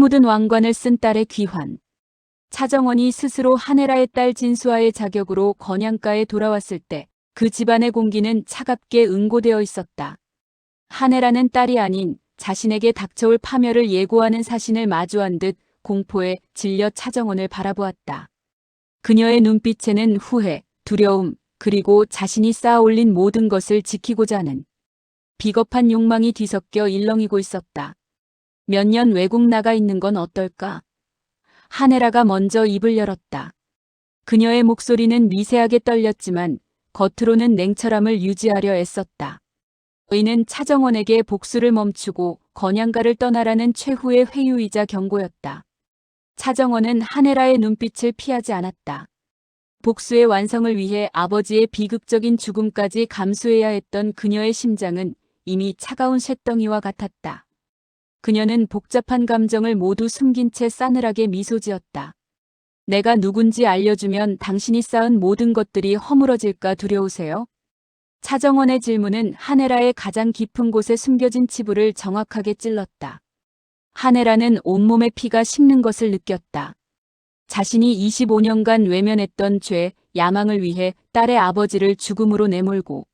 묻은 왕관을 쓴 딸의 귀환. 차정원이 스스로 한혜라의 딸 진수아의 자격으로 건양가에 돌아왔을 때 그 집안의 공기는 차갑게 응고되어 있었다. 한혜라는 딸이 아닌 자신에게 닥쳐올 파멸을 예고하는 사신을 마주한 듯 공포에 질려 차정원을 바라보았다. 그녀의 눈빛에는 후회, 두려움, 그리고 자신이 쌓아올린 모든 것을 지키고자 하는 비겁한 욕망이 뒤섞여 일렁이고 있었다. 몇 년 외국 나가 있는 건 어떨까? 하네라가 먼저 입을 열었다. 그녀의 목소리는 미세하게 떨렸지만 겉으로는 냉철함을 유지하려 애썼다. 의는 차정원에게 복수를 멈추고 건양가를 떠나라는 최후의 회유이자 경고였다. 차정원은 하네라의 눈빛을 피하지 않았다. 복수의 완성을 위해 아버지의 비극적인 죽음까지 감수해야 했던 그녀의 심장은 이미 차가운 쇳덩이와 같았다. 그녀는 복잡한 감정을 모두 숨긴 채 싸늘하게 미소 지었다. 내가 누군지 알려주면 당신이 쌓은 모든 것들이 허물어질까 두려우세요? 차정원의 질문은 하네라의 가장 깊은 곳에 숨겨진 치부를 정확하게 찔렀다. 하네라는 온몸의 피가 식는 것을 느꼈다. 자신이 25년간 외면했던 죄, 야망을 위해 딸의 아버지를 죽음으로 내몰고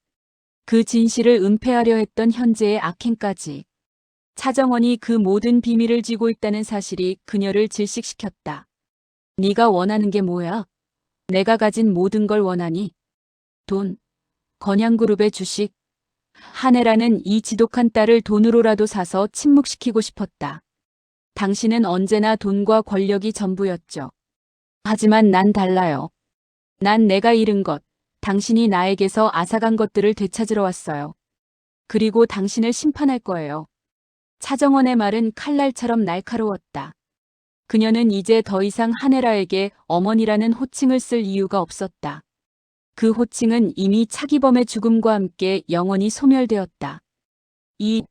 그 진실을 은폐하려 했던 현재의 악행까지. 차정원이 그 모든 비밀을 쥐고 있다는 사실이 그녀를 질식시켰다. 네가 원하는 게 뭐야? 내가 가진 모든 걸 원하니? 돈, 건양그룹의 주식. 한혜라는 이 지독한 딸을 돈으로라도 사서 침묵시키고 싶었다. 당신은 언제나 돈과 권력이 전부였죠. 하지만 난 달라요. 난 내가 잃은 것, 당신이 나에게서 앗아간 것들을 되찾으러 왔어요. 그리고 당신을 심판할 거예요. 차정원의 말은 칼날처럼 날카로웠다. 그녀는 이제 더 이상 한혜라에게 어머니라는 호칭을 쓸 이유가 없었다. 그 호칭은 이미 차기범의 죽음과 함께 영원히 소멸되었다. 이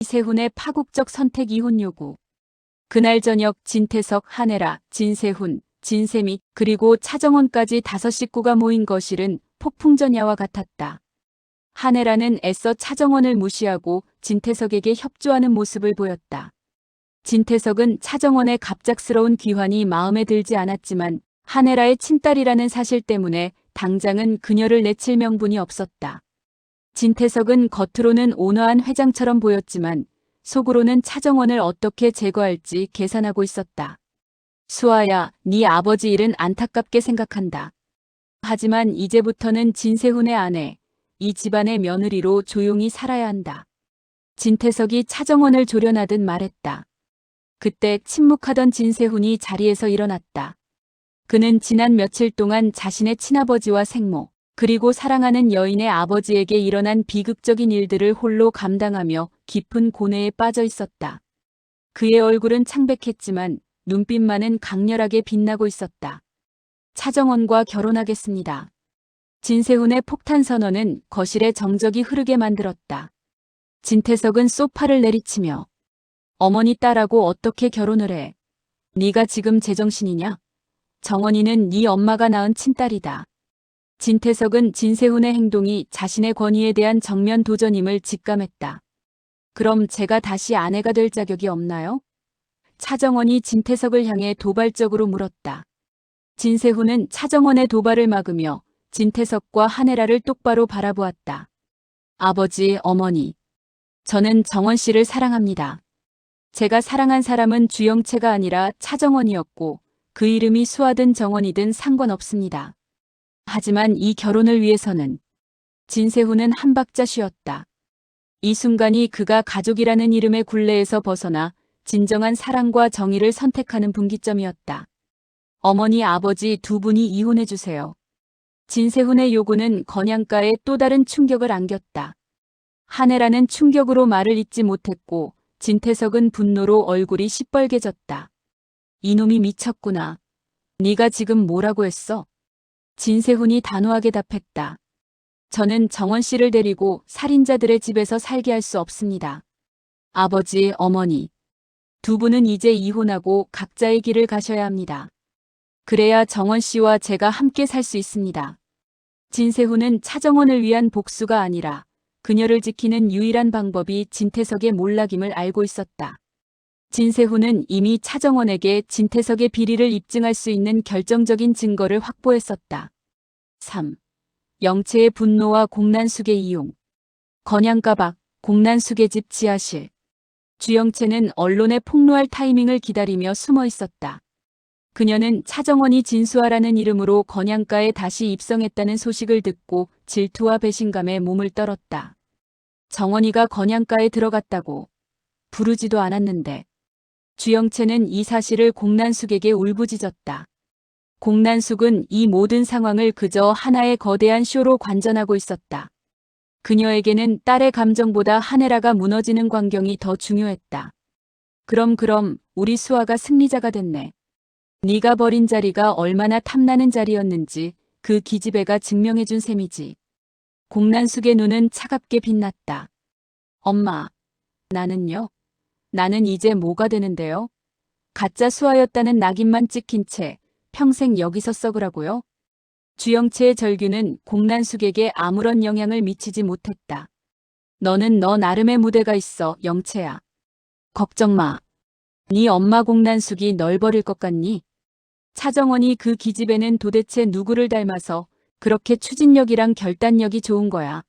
이세훈의 파국적 선택 이혼 요구. 그날 저녁 진태석, 한혜라, 진세훈, 진세미, 그리고 차정원까지 다섯 식구가 모인 거실은 폭풍전야와 같았다. 한혜라는 애써 차정원을 무시하고 진태석에게 협조하는 모습을 보였다. 진태석은 차정원의 갑작스러운 귀환이 마음에 들지 않았지만 한혜라의 친딸이라는 사실 때문에 당장은 그녀를 내칠 명분이 없었다. 진태석은 겉으로는 온화한 회장처럼 보였지만 속으로는 차정원을 어떻게 제거할지 계산하고 있었다. 수아야, 네 아버지 일은 안타깝게 생각한다. 하지만 이제부터는 진세훈의 아내, 이 집안의 며느리로 조용히 살아야 한다. 진태석이 차정원을 조련하듯 말했다. 그때 침묵하던 진세훈이 자리에서 일어났다. 그는 지난 며칠 동안 자신의 친아버지와 생모, 그리고 사랑하는 여인의 아버지에게 일어난 비극적인 일들을 홀로 감당하며 깊은 고뇌에 빠져 있었다. 그의 얼굴은 창백했지만 눈빛만은 강렬하게 빛나고 있었다. 차정원과 결혼하겠습니다. 진세훈의 폭탄 선언은 거실에 정적이 흐르게 만들었다. 진태석은 소파를 내리치며 어머니 딸하고 어떻게 결혼을 해? 네가 지금 제정신이냐? 정원이는 네 엄마가 낳은 친딸이다. 진태석은 진세훈의 행동이 자신의 권위에 대한 정면 도전임을 직감했다. 그럼 제가 다시 아내가 될 자격이 없나요? 차정원이 진태석을 향해 도발적으로 물었다. 진세훈은 차정원의 도발을 막으며 진태석과 한혜라를 똑바로 바라보았다. 아버지, 어머니. 저는 정원 씨를 사랑합니다. 제가 사랑한 사람은 주영채가 아니라 차정원이었고 그 이름이 수아든 정원이든 상관없습니다. 하지만 이 결혼을 위해서는 진세훈은 한 박자 쉬었다. 이 순간이 그가 가족이라는 이름의 굴레에서 벗어나 진정한 사랑과 정의를 선택하는 분기점이었다. 어머니 아버지 두 분이 이혼해 주세요. 진세훈의 요구는 건양가에 또 다른 충격을 안겼다. 한혜라는 충격으로 말을 잇지 못했고 진태석은 분노로 얼굴이 시뻘개졌다. 이놈이 미쳤구나. 네가 지금 뭐라고 했어? 진세훈이 단호하게 답했다. 저는 정원 씨를 데리고 살인자들의 집에서 살게 할 수 없습니다. 아버지, 어머니. 두 분은 이제 이혼하고 각자의 길을 가셔야 합니다. 그래야 정원 씨와 제가 함께 살 수 있습니다. 진세훈은 차정원을 위한 복수가 아니라 그녀를 지키는 유일한 방법이 진태석의 몰락임을 알고 있었다. 진세훈은 이미 차정원에게 진태석의 비리를 입증할 수 있는 결정적인 증거를 확보했었다. 3. 영채의 분노와 공난숙의 이용. 건양가박, 공난숙의 집 지하실. 주영채는 언론에 폭로할 타이밍을 기다리며 숨어 있었다. 그녀는 차정원이 진수아라는 이름으로 건양가에 다시 입성했다는 소식을 듣고 질투와 배신감에 몸을 떨었다. 정원이가 건양가에 들어갔다고 부르지도 않았는데 주영채는 이 사실을 공난숙에게 울부짖었다. 공난숙은 이 모든 상황을 그저 하나의 거대한 쇼로 관전하고 있었다. 그녀에게는 딸의 감정보다 하네라가 무너지는 광경이 더 중요했다. 그럼 그럼 우리 수아가 승리자가 됐네. 네가 버린 자리가 얼마나 탐나는 자리였는지 그 기집애가 증명해준 셈이지. 공난숙의 눈은 차갑게 빛났다. 엄마, 나는요? 나는 이제 뭐가 되는데요? 가짜 수아였다는 낙인만 찍힌 채 평생 여기서 썩으라고요? 주영채의 절규는 공난숙에게 아무런 영향을 미치지 못했다. 너는 너 나름의 무대가 있어, 영채야. 걱정 마. 네 엄마 공난숙이 널 버릴 것 같니? 차정원이 그 기집애는 도대체 누구를 닮아서 그렇게 추진력이랑 결단력이 좋은 거야.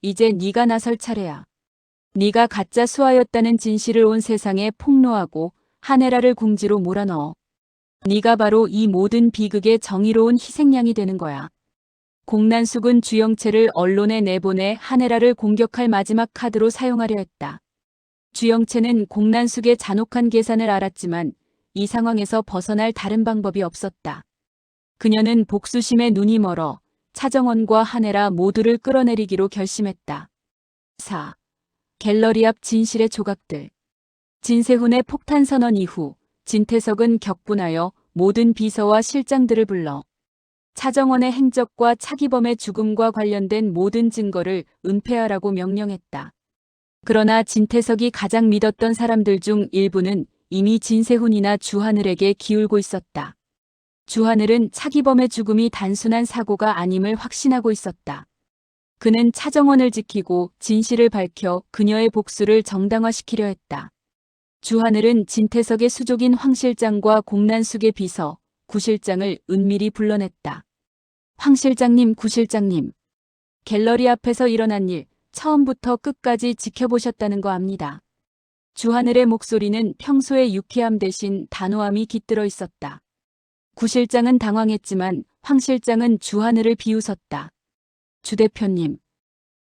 이제 네가 나설 차례야. 네가 가짜 수아였다는 진실을 온 세상에 폭로하고 하네라를 궁지로 몰아넣어. 네가 바로 이 모든 비극의 정의로운 희생양이 되는 거야. 공난숙은 주영채를 언론에 내보내 하네라를 공격할 마지막 카드로 사용하려 했다. 주영채는 공난숙의 잔혹한 계산을 알았지만 이 상황에서 벗어날 다른 방법이 없었다. 그녀는 복수심에 눈이 멀어 차정원과 하네라 모두를 끌어내리기로 결심했다. 4. 갤러리 앞 진실의 조각들. 진세훈의 폭탄 선언 이후 진태석은 격분하여 모든 비서와 실장들을 불러 차정원의 행적과 차기범의 죽음과 관련된 모든 증거를 은폐하라고 명령했다. 그러나 진태석이 가장 믿었던 사람들 중 일부는 이미 진세훈이나 주하늘에게 기울고 있었다. 주하늘은 차기범의 죽음이 단순한 사고가 아님을 확신하고 있었다. 그는 차정원을 지키고 진실을 밝혀 그녀의 복수를 정당화시키려 했다. 주하늘은 진태석의 수족인 황 실장과 공난숙의 비서, 구 실장을 은밀히 불러냈다. 황 실장님, 구 실장님. 갤러리 앞에서 일어난 일, 처음부터 끝까지 지켜보셨다는 거 압니다. 주하늘의 목소리는 평소의 유쾌함 대신 단호함이 깃들어 있었다. 구 실장은 당황했지만 황 실장은 주하늘을 비웃었다. 주 대표님,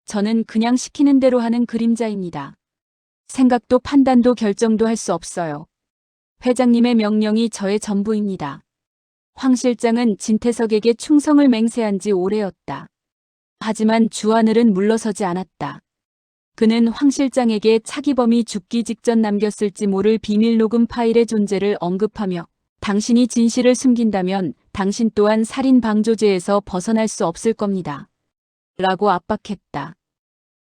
저는 그냥 시키는 대로 하는 그림자입니다. 생각도 판단도 결정도 할 수 없어요. 회장님의 명령이 저의 전부입니다. 황 실장은 진태석에게 충성을 맹세한 지 오래였다. 하지만 주하늘은 물러서지 않았다. 그는 황 실장에게 차기범이 죽기 직전 남겼을지 모를 비밀 녹음 파일의 존재를 언급하며 당신이 진실을 숨긴다면 당신 또한 살인 방조죄에서 벗어날 수 없을 겁니다. 라고 압박했다.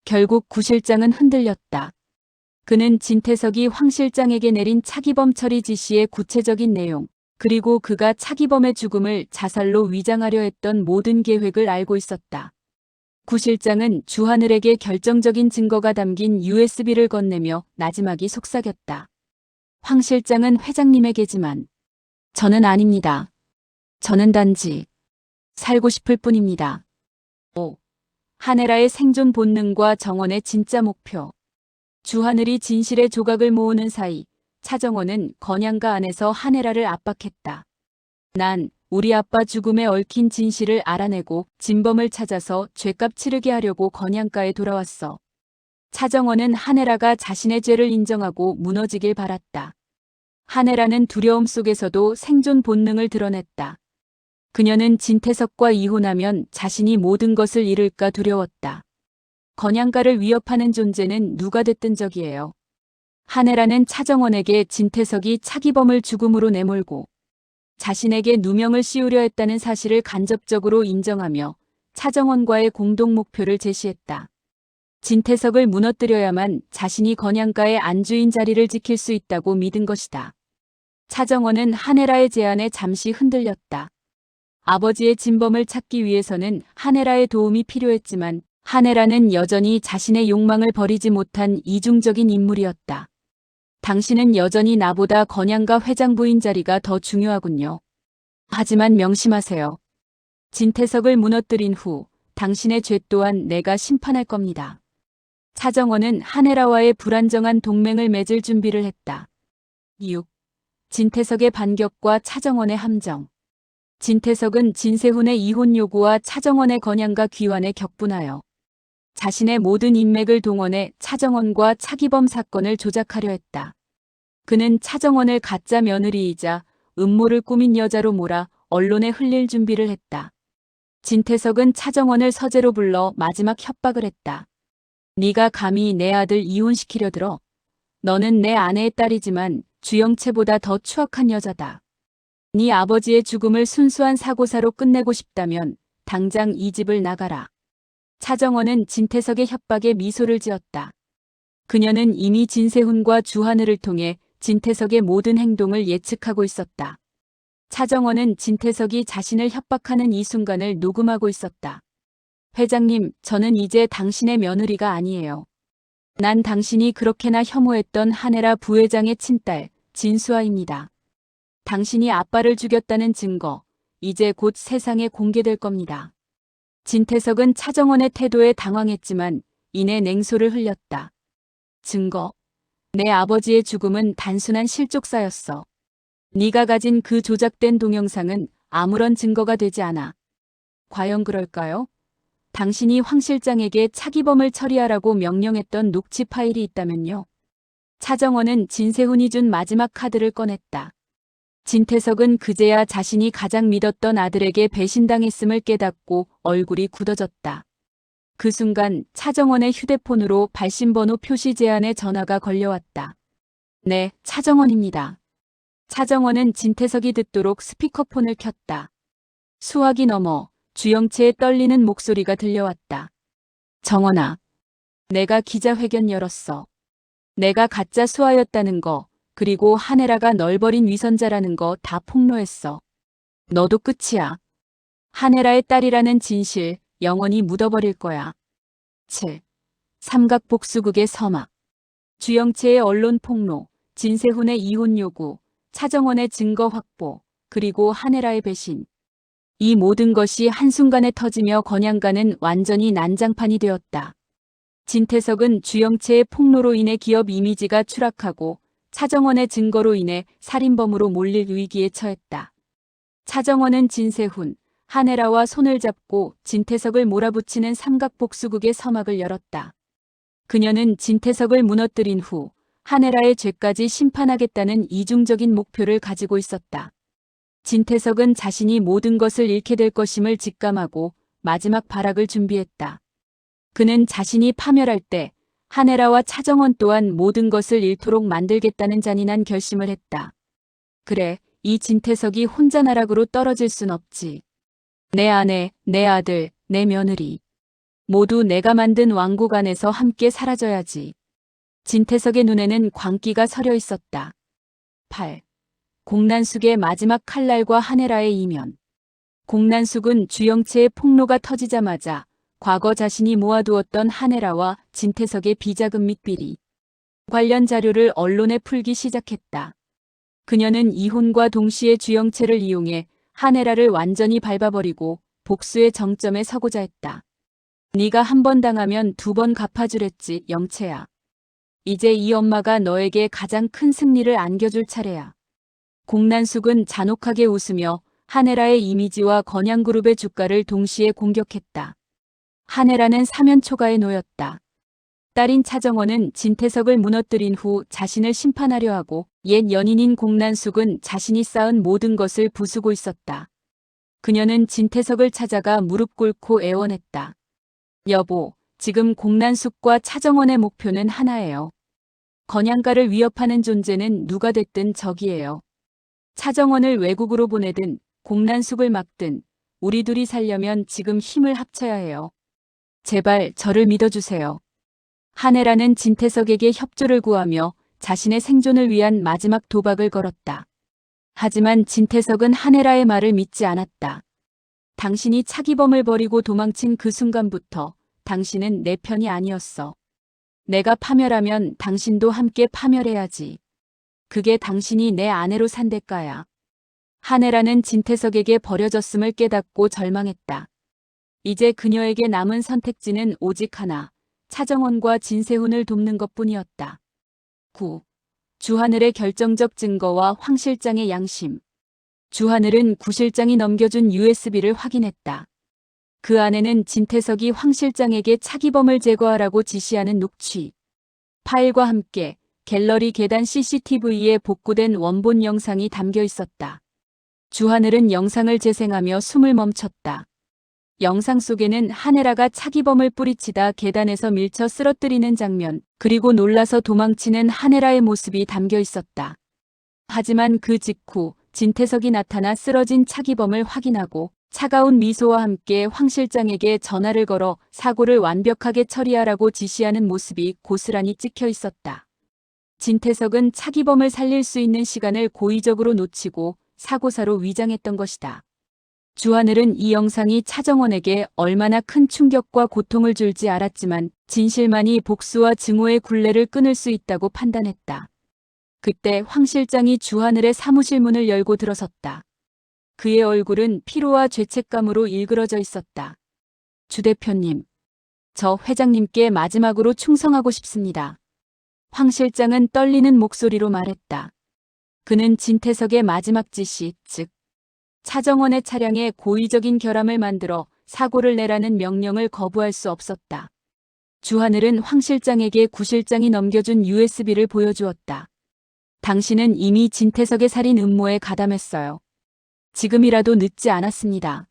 결국 구 실장은 흔들렸다. 그는 진태석이 황 실장에게 내린 차기범 처리 지시의 구체적인 내용, 그리고 그가 차기범의 죽음을 자살로 위장하려 했던 모든 계획을 알고 있었다. 구 실장은 주하늘에게 결정적인 증거가 담긴 USB를 건네며 나지막이 속삭였다. 황 실장은 회장님에게지만 저는 아닙니다. 저는 단지 살고 싶을 뿐입니다. 5. 하네라의 생존 본능과 정원의 진짜 목표. 주하늘이 진실의 조각을 모으는 사이 차정원은 건양가 안에서 하네라를 압박했다. 난 우리 아빠 죽음에 얽힌 진실을 알아내고 진범을 찾아서 죄값 치르게 하려고 건양가에 돌아왔어. 차정원은 하네라가 자신의 죄를 인정하고 무너지길 바랐다. 하네라는 두려움 속에서도 생존 본능을 드러냈다. 그녀는 진태석과 이혼하면 자신이 모든 것을 잃을까 두려웠다. 건양가를 위협하는 존재는 누가 됐든 적이에요. 하네라는 차정원에게 진태석이 차기범을 죽음으로 내몰고 자신에게 누명을 씌우려 했다는 사실을 간접적으로 인정하며 차정원과의 공동 목표를 제시했다. 진태석을 무너뜨려야만 자신이 건양가의 안주인 자리를 지킬 수 있다고 믿은 것이다. 차정원은 하네라의 제안에 잠시 흔들렸다. 아버지의 진범을 찾기 위해서는 하네라의 도움이 필요했지만 하네라는 여전히 자신의 욕망을 버리지 못한 이중적인 인물이었다. 당신은 여전히 나보다 건양가 회장 부인 자리가 더 중요하군요. 하지만 명심하세요. 진태석을 무너뜨린 후 당신의 죄 또한 내가 심판할 겁니다. 차정원은 한혜라와의 불안정한 동맹을 맺을 준비를 했다. 6. 진태석의 반격과 차정원의 함정. 진태석은 진세훈의 이혼 요구와 차정원의 건양과 귀환에 격분하여 자신의 모든 인맥을 동원해 차정원과 차기범 사건을 조작하려 했다. 그는 차정원을 가짜 며느리이자 음모를 꾸민 여자로 몰아 언론에 흘릴 준비를 했다. 진태석은 차정원을 서재로 불러 마지막 협박을 했다. 네가 감히 내 아들 이혼시키려 들어. 너는 내 아내의 딸이지만 주영채보다 더 추악한 여자다. 네 아버지의 죽음을 순수한 사고사로 끝내고 싶다면 당장 이 집을 나가라. 차정원은 진태석의 협박에 미소를 지었다. 그녀는 이미 진세훈과 주하늘을 통해 진태석의 모든 행동을 예측하고 있었다. 차정원은 진태석이 자신을 협박하는 이 순간을 녹음하고 있었다. 회장님, 저는 이제 당신의 며느리가 아니에요. 난 당신이 그렇게나 혐오했던 한혜라 부회장의 친딸, 진수아입니다. 당신이 아빠를 죽였다는 증거, 이제 곧 세상에 공개될 겁니다. 진태석은 차정원의 태도에 당황했지만 이내 냉소를 흘렸다. 증거. 내 아버지의 죽음은 단순한 실족사였어. 네가 가진 그 조작된 동영상은 아무런 증거가 되지 않아. 과연 그럴까요? 당신이 황 실장에게 차기범을 처리하라고 명령했던 녹취 파일이 있다면요. 차정원은 진세훈이 준 마지막 카드를 꺼냈다. 진태석은 그제야 자신이 가장 믿었던 아들에게 배신당했음을 깨닫고 얼굴이 굳어졌다. 그 순간 차정원의 휴대폰으로 발신번호 표시 제한에 전화가 걸려왔다. 네, 차정원입니다. 차정원은 진태석이 듣도록 스피커폰을 켰다. 수화기 넘어 주영채의 떨리는 목소리가 들려왔다. 정원아, 내가 기자회견 열었어. 내가 가짜 수아였다는 거, 그리고 한혜라가 널 버린 위선자라는 거 다 폭로했어. 너도 끝이야. 한혜라의 딸이라는 진실 영원히 묻어버릴 거야. 7. 삼각복수극의 서막. 주영채의 언론 폭로, 진세훈의 이혼 요구, 차정원의 증거 확보, 그리고 한혜라의 배신. 이 모든 것이 한순간에 터지며 건양가는 완전히 난장판이 되었다. 진태석은 주영채의 폭로로 인해 기업 이미지가 추락하고 차정원의 증거로 인해 살인범으로 몰릴 위기에 처했다. 차정원은 진세훈, 한혜라와 손을 잡고 진태석을 몰아붙이는 삼각복수극의 서막을 열었다. 그녀는 진태석을 무너뜨린 후 한혜라의 죄까지 심판하겠다는 이중적인 목표를 가지고 있었다. 진태석은 자신이 모든 것을 잃게 될 것임을 직감하고 마지막 발악을 준비했다. 그는 자신이 파멸할 때 한혜라와 차정원 또한 모든 것을 잃도록 만들겠다는 잔인한 결심을 했다. 그래, 이 진태석이 혼자 나락으로 떨어질 순 없지. 내 아내, 내 아들, 내 며느리. 모두 내가 만든 왕국 안에서 함께 사라져야지. 진태석의 눈에는 광기가 서려 있었다. 8. 공난숙의 마지막 칼날과 한혜라의 이면. 공난숙은 주영채의 폭로가 터지자마자 과거 자신이 모아두었던 한혜라와 진태석의 비자금 및 비리 관련 자료를 언론에 풀기 시작했다. 그녀는 이혼과 동시에 주영채를 이용해 한혜라를 완전히 밟아버리고 복수의 정점에 서고자 했다. 네가 한 번 당하면 두 번 갚아주랬지 영채야. 이제 이 엄마가 너에게 가장 큰 승리를 안겨줄 차례야. 공난숙은 잔혹하게 웃으며 한혜라의 이미지와 건양그룹의 주가를 동시에 공격했다. 한혜라는 사면초가에 놓였다. 딸인 차정원은 진태석을 무너뜨린 후 자신을 심판하려 하고 옛 연인인 공난숙은 자신이 쌓은 모든 것을 부수고 있었다. 그녀는 진태석을 찾아가 무릎 꿇고 애원했다. 여보, 지금 공난숙과 차정원의 목표는 하나예요. 건양가를 위협하는 존재는 누가 됐든 적이에요. 차정원을 외국으로 보내든 공난숙을 막든 우리 둘이 살려면 지금 힘을 합쳐야 해요. 제발 저를 믿어주세요. 한혜라는 진태석에게 협조를 구하며 자신의 생존을 위한 마지막 도박을 걸었다. 하지만 진태석은 한혜라의 말을 믿지 않았다. 당신이 차기범을 버리고 도망친 그 순간부터 당신은 내 편이 아니었어. 내가 파멸하면 당신도 함께 파멸해야지. 그게 당신이 내 아내로 산 대가야. 한혜라는 진태석에게 버려졌음을 깨닫고 절망했다. 이제 그녀에게 남은 선택지는 오직 하나, 차정원과 진세훈을 돕는 것뿐이었다. 9. 주하늘의 결정적 증거와 황 실장의 양심. 주하늘은 구 실장이 넘겨준 USB를 확인했다. 그 안에는 진태석이 황 실장에게 차기범을 제거하라고 지시하는 녹취. 파일과 함께 갤러리 계단 CCTV에 복구된 원본 영상이 담겨 있었다. 주하늘은 영상을 재생하며 숨을 멈췄다. 영상 속에는 한혜라가 차기범을 뿌리치다 계단에서 밀쳐 쓰러뜨리는 장면, 그리고 놀라서 도망치는 한혜라의 모습이 담겨 있었다. 하지만 그 직후 진태석이 나타나 쓰러진 차기범을 확인하고 차가운 미소와 함께 황 실장에게 전화를 걸어 사고를 완벽하게 처리하라고 지시하는 모습이 고스란히 찍혀 있었다. 진태석은 차기범을 살릴 수 있는 시간을 고의적으로 놓치고 사고사로 위장했던 것이다. 주하늘은 이 영상이 차정원에게 얼마나 큰 충격과 고통을 줄지 알았지만 진실만이 복수와 증오의 굴레를 끊을 수 있다고 판단했다. 그때 황 실장이 주하늘의 사무실 문을 열고 들어섰다. 그의 얼굴은 피로와 죄책감으로 일그러져 있었다. 주 대표님, 저 회장님께 마지막으로 충성하고 싶습니다. 황 실장은 떨리는 목소리로 말했다. 그는 진태석의 마지막 지시, 즉, 차정원의 차량에 고의적인 결함을 만들어 사고를 내라는 명령을 거부할 수 없었다. 주하늘은 황 실장에게 구 실장이 넘겨준 USB를 보여주었다. 당신은 이미 진태석의 살인 음모에 가담했어요. 지금이라도 늦지 않았습니다.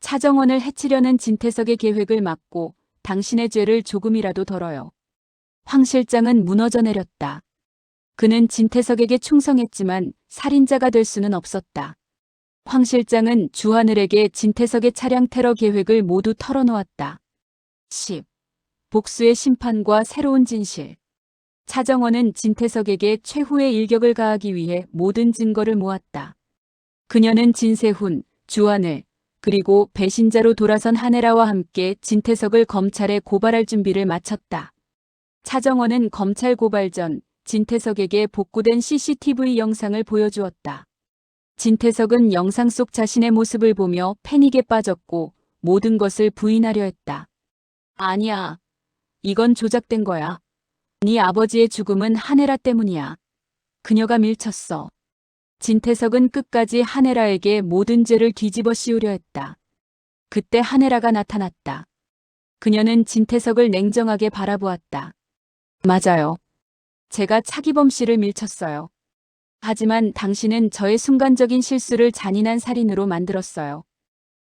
차정원을 해치려는 진태석의 계획을 막고 당신의 죄를 조금이라도 덜어요. 황 실장은 무너져 내렸다. 그는 진태석에게 충성했지만 살인자가 될 수는 없었다. 황 실장은 주하늘에게 진태석의 차량 테러 계획을 모두 털어놓았다. 10. 복수의 심판과 새로운 진실. 차정원은 진태석에게 최후의 일격을 가하기 위해 모든 증거를 모았다. 그녀는 진세훈, 주하늘, 그리고 배신자로 돌아선 한혜라와 함께 진태석을 검찰에 고발할 준비를 마쳤다. 차정원은 검찰 고발 전 진태석에게 복구된 CCTV 영상을 보여주었다. 진태석은 영상 속 자신의 모습을 보며 패닉에 빠졌고 모든 것을 부인하려 했다. 아니야. 이건 조작된 거야. 네 아버지의 죽음은 한혜라 때문이야. 그녀가 밀쳤어. 진태석은 끝까지 한혜라에게 모든 죄를 뒤집어 씌우려 했다. 그때 한혜라가 나타났다. 그녀는 진태석을 냉정하게 바라보았다. 맞아요. 제가 차기범 씨를 밀쳤어요. 하지만 당신은 저의 순간적인 실수를 잔인한 살인으로 만들었어요.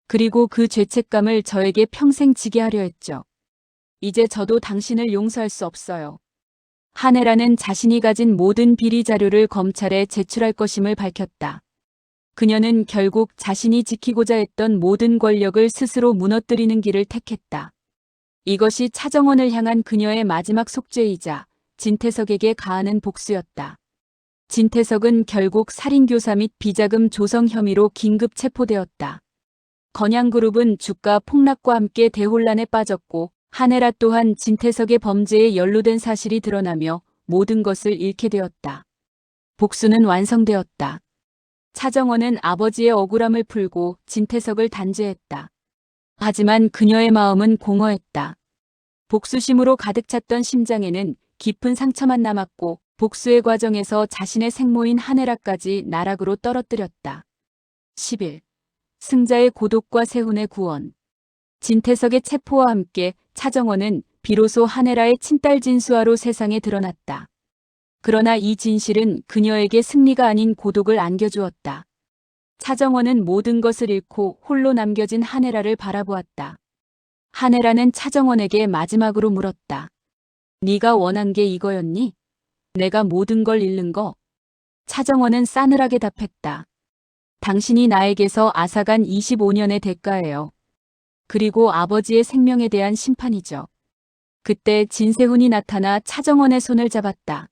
그리고 그 죄책감을 저에게 평생 지게 하려 했죠. 이제 저도 당신을 용서할 수 없어요. 한혜라는 자신이 가진 모든 비리 자료를 검찰에 제출할 것임을 밝혔다. 그녀는 결국 자신이 지키고자 했던 모든 권력을 스스로 무너뜨리는 길을 택했다. 이것이 차정원을 향한 그녀의 마지막 속죄이자 진태석에게 가하는 복수였다. 진태석은 결국 살인교사 및 비자금 조성 혐의로 긴급 체포되었다. 건양그룹은 주가 폭락과 함께 대혼란에 빠졌고 한혜라 또한 진태석의 범죄에 연루된 사실이 드러나며 모든 것을 잃게 되었다. 복수는 완성되었다. 차정원은 아버지의 억울함을 풀고 진태석을 단죄했다. 하지만 그녀의 마음은 공허했다. 복수심으로 가득 찼던 심장에는 깊은 상처만 남았고 복수의 과정에서 자신의 생모인 한혜라까지 나락으로 떨어뜨렸다. 10일 승자의 고독과 세훈의 구원 진태석의 체포와 함께 차정원은 비로소 한혜라의 친딸 진수아로 세상에 드러났다. 그러나 이 진실은 그녀에게 승리가 아닌 고독을 안겨주었다. 차정원은 모든 것을 잃고 홀로 남겨진 한혜라를 바라보았다. 한혜라는 차정원에게 마지막으로 물었다. 네가 원한 게 이거였니? 내가 모든 걸 잃는 거? 차정원은 싸늘하게 답했다. 당신이 나에게서 앗아간 25년의 대가예요. 그리고 아버지의 생명에 대한 심판이죠. 그때 진세훈이 나타나 차정원의 손을 잡았다.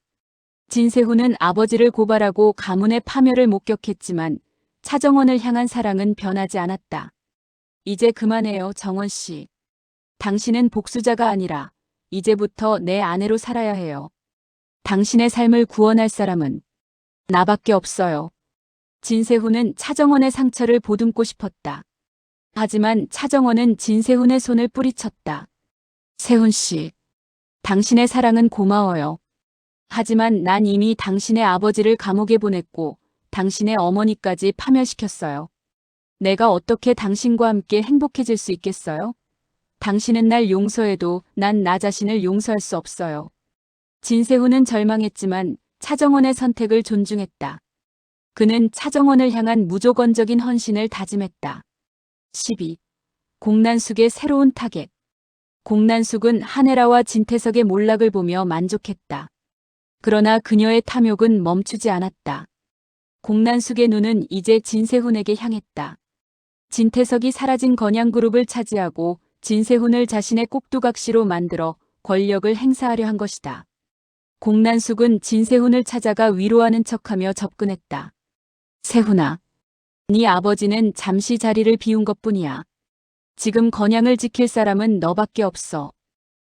진세훈은 아버지를 고발하고 가문의 파멸을 목격했지만 차정원을 향한 사랑은 변하지 않았다. 이제 그만해요, 정원 씨. 당신은 복수자가 아니라 이제부터 내 아내로 살아야 해요. 당신의 삶을 구원할 사람은 나밖에 없어요. 진세훈은 차정원의 상처를 보듬고 싶었다. 하지만 차정원은 진세훈의 손을 뿌리쳤다. 세훈 씨, 당신의 사랑은 고마워요. 하지만 난 이미 당신의 아버지를 감옥에 보냈고 당신의 어머니까지 파멸시켰어요. 내가 어떻게 당신과 함께 행복해질 수 있겠어요? 당신은 날 용서해도 난 나 자신을 용서할 수 없어요. 진세훈은 절망했지만 차정원의 선택을 존중했다. 그는 차정원을 향한 무조건적인 헌신을 다짐했다. 12. 공난숙의 새로운 타겟. 공난숙은 한혜라와 진태석의 몰락을 보며 만족했다. 그러나 그녀의 탐욕은 멈추지 않았다. 공난숙의 눈은 이제 진세훈에게 향했다. 진태석이 사라진 건양그룹을 차지하고 진세훈을 자신의 꼭두각시로 만들어 권력을 행사하려 한 것이다. 공난숙은 진세훈을 찾아가 위로하는 척하며 접근했다. 세훈아, 네 아버지는 잠시 자리를 비운 것뿐이야. 지금 건양을 지킬 사람은 너밖에 없어.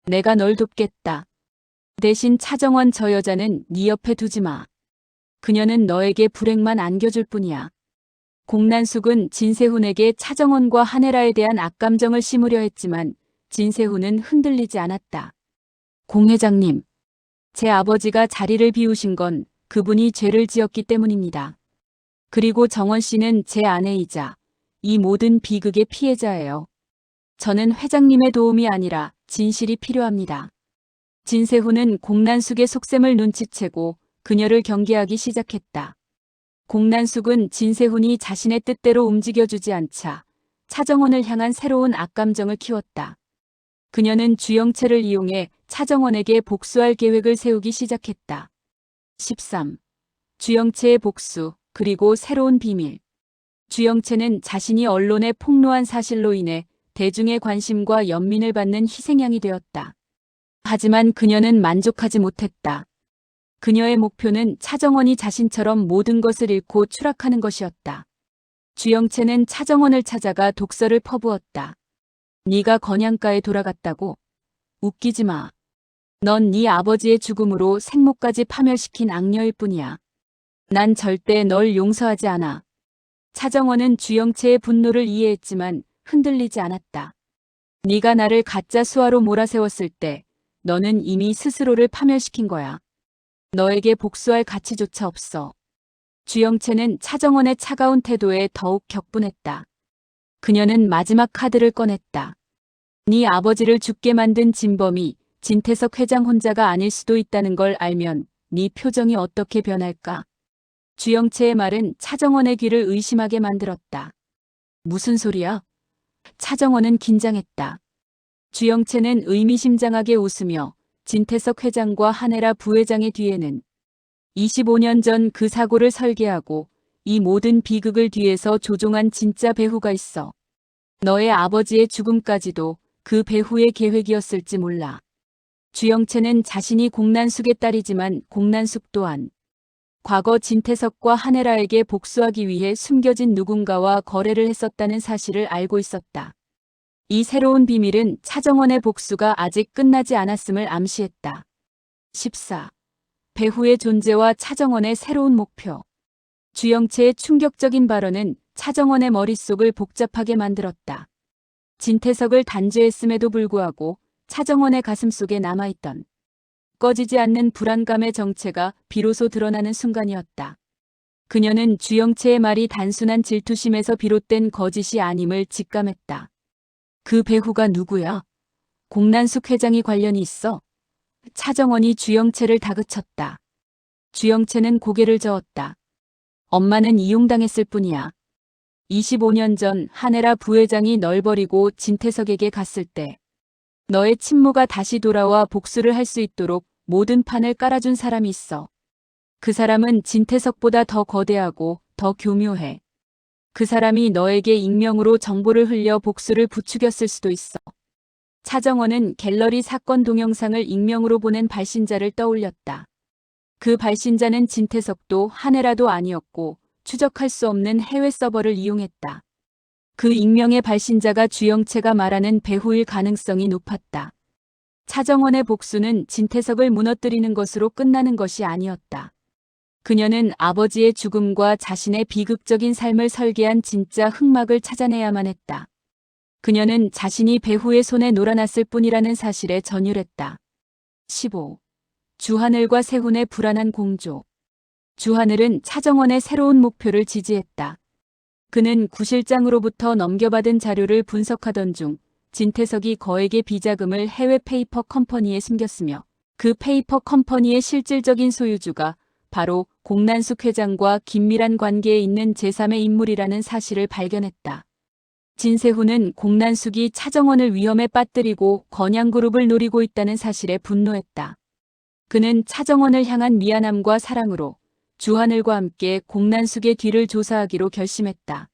내가 널 돕겠다. 대신 차정원 저 여자는 네 옆에 두지 마. 그녀는 너에게 불행만 안겨줄 뿐이야. 공난숙은 진세훈에게 차정원과 한혜라에 대한 악감정을 심으려 했지만 진세훈은 흔들리지 않았다. 공 회장님, 제 아버지가 자리를 비우신 건 그분이 죄를 지었기 때문입니다. 그리고 정원 씨는 제 아내이자 이 모든 비극의 피해자예요. 저는 회장님의 도움이 아니라 진실이 필요합니다. 진세훈은 공난숙의 속셈을 눈치채고 그녀를 경계하기 시작했다. 공난숙은 진세훈이 자신의 뜻대로 움직여주지 않자 차정원을 향한 새로운 악감정을 키웠다. 그녀는 주영채를 이용해 차정원에게 복수할 계획을 세우기 시작했다. 13. 주영채의 복수, 그리고 새로운 비밀. 주영채는 자신이 언론에 폭로한 사실로 인해 대중의 관심과 연민을 받는 희생양이 되었다. 하지만 그녀는 만족하지 못했다. 그녀의 목표는 차정원이 자신처럼 모든 것을 잃고 추락하는 것이었다. 주영채는 차정원을 찾아가 독서를 퍼부었다. 네가 건양가에 돌아갔다고? 웃기지 마. 넌 네 아버지의 죽음으로 생목까지 파멸시킨 악녀일 뿐이야. 난 절대 널 용서하지 않아. 차정원은 주영채의 분노를 이해했지만 흔들리지 않았다. 네가 나를 가짜 수화로 몰아세웠을 때 너는 이미 스스로를 파멸시킨 거야. 너에게 복수할 가치조차 없어. 주영채는 차정원의 차가운 태도에 더욱 격분했다. 그녀는 마지막 카드를 꺼냈다. 네 아버지를 죽게 만든 진범이 진태석 회장 혼자가 아닐 수도 있다는 걸 알면 네 표정이 어떻게 변할까? 주영채의 말은 차정원의 귀를 의심하게 만들었다. 무슨 소리야? 차정원은 긴장했다. 주영채는 의미심장하게 웃으며 진태석 회장과 한혜라 부회장의 뒤에는 25년 전 그 사고를 설계하고 이 모든 비극을 뒤에서 조종한 진짜 배후가 있어. 너의 아버지의 죽음까지도 그 배후의 계획이었을지 몰라. 주영채는 자신이 공난숙의 딸이지만 공난숙 또한 과거 진태석과 한혜라에게 복수하기 위해 숨겨진 누군가와 거래를 했었다는 사실을 알고 있었다. 이 새로운 비밀은 차정원의 복수가 아직 끝나지 않았음을 암시했다. 14. 배후의 존재와 차정원의 새로운 목표. 주영채의 충격적인 발언은 차정원의 머릿속을 복잡하게 만들었다. 진태석을 단죄했음에도 불구하고 차정원의 가슴 속에 남아있던 꺼지지 않는 불안감의 정체가 비로소 드러나는 순간이었다. 그녀는 주영채의 말이 단순한 질투심에서 비롯된 거짓이 아님을 직감했다. 그 배후가 누구야? 공난숙 회장이 관련이 있어? 차정원이 주영채를 다그쳤다. 주영채는 고개를 저었다. 엄마는 이용당했을 뿐이야. 25년 전 한혜라 부회장이 널 버리고 진태석에게 갔을 때 너의 친모가 다시 돌아와 복수를 할 수 있도록 모든 판을 깔아준 사람이 있어. 그 사람은 진태석보다 더 거대하고 더 교묘해. 그 사람이 너에게 익명으로 정보를 흘려 복수를 부추겼을 수도 있어. 차정원은 갤러리 사건 동영상을 익명으로 보낸 발신자를 떠올렸다. 그 발신자는 진태석도 한혜라도 아니었고 추적할 수 없는 해외 서버를 이용했다. 그 익명의 발신자가 주영채가 말하는 배후일 가능성이 높았다. 차정원의 복수는 진태석을 무너뜨리는 것으로 끝나는 것이 아니었다. 그녀는 아버지의 죽음과 자신의 비극적인 삶을 설계한 진짜 흑막을 찾아내야만 했다. 그녀는 자신이 배후의 손에 놀아났을 뿐이라는 사실에 전율했다. 15. 주하늘과 세훈의 불안한 공조. 주하늘은 차정원의 새로운 목표를 지지했다. 그는 구실장으로부터 넘겨받은 자료를 분석하던 중 진태석이 거액의 비자금을 해외 페이퍼 컴퍼니에 숨겼으며 그 페이퍼 컴퍼니의 실질적인 소유주가 바로 공난숙 회장과 긴밀한 관계에 있는 제3의 인물이라는 사실을 발견했다. 진세훈은 공난숙이 차정원을 위험에 빠뜨리고 건양그룹을 노리고 있다는 사실에 분노했다. 그는 차정원을 향한 미안함과 사랑으로 주하늘과 함께 공난숙의 뒤를 조사하기로 결심했다.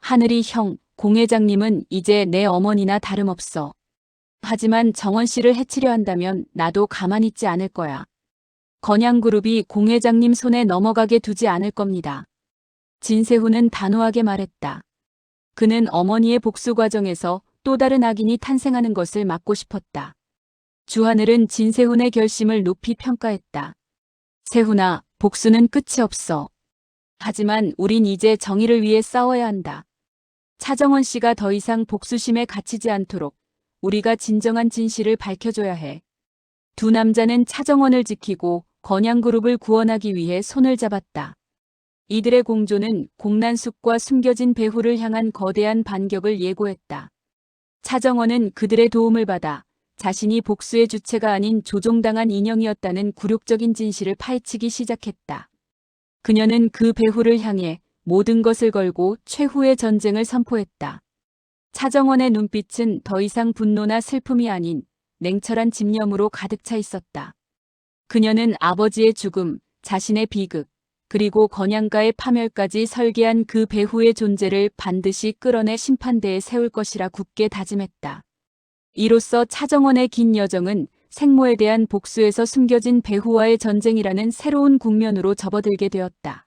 하늘이 형, 공 회장님은 이제 내 어머니나 다름없어. 하지만 정원 씨를 해치려 한다면 나도 가만히 있지 않을 거야. 건양그룹이 공 회장님 손에 넘어가게 두지 않을 겁니다. 진세훈은 단호하게 말했다. 그는 어머니의 복수 과정에서 또 다른 악인이 탄생하는 것을 막고 싶었다. 주하늘은 진세훈의 결심을 높이 평가했다. 세훈아, 복수는 끝이 없어. 하지만 우린 이제 정의를 위해 싸워야 한다. 차정원 씨가 더 이상 복수심에 갇히지 않도록 우리가 진정한 진실을 밝혀줘야 해. 두 남자는 차정원을 지키고 건양그룹을 구원하기 위해 손을 잡았다. 이들의 공조는 공난숙과 숨겨진 배후를 향한 거대한 반격을 예고했다. 차정원은 그들의 도움을 받아 자신이 복수의 주체가 아닌 조종당한 인형이었다는 굴욕적인 진실을 파헤치기 시작했다. 그녀는 그 배후를 향해 모든 것을 걸고 최후의 전쟁을 선포했다. 차정원의 눈빛은 더 이상 분노나 슬픔이 아닌 냉철한 집념으로 가득 차 있었다. 그녀는 아버지의 죽음, 자신의 비극, 그리고 건양가의 파멸까지 설계한 그 배후의 존재를 반드시 끌어내 심판대에 세울 것이라 굳게 다짐했다. 이로써 차정원의 긴 여정은 생모에 대한 복수에서 숨겨진 배후와의 전쟁이라는 새로운 국면으로 접어들게 되었다.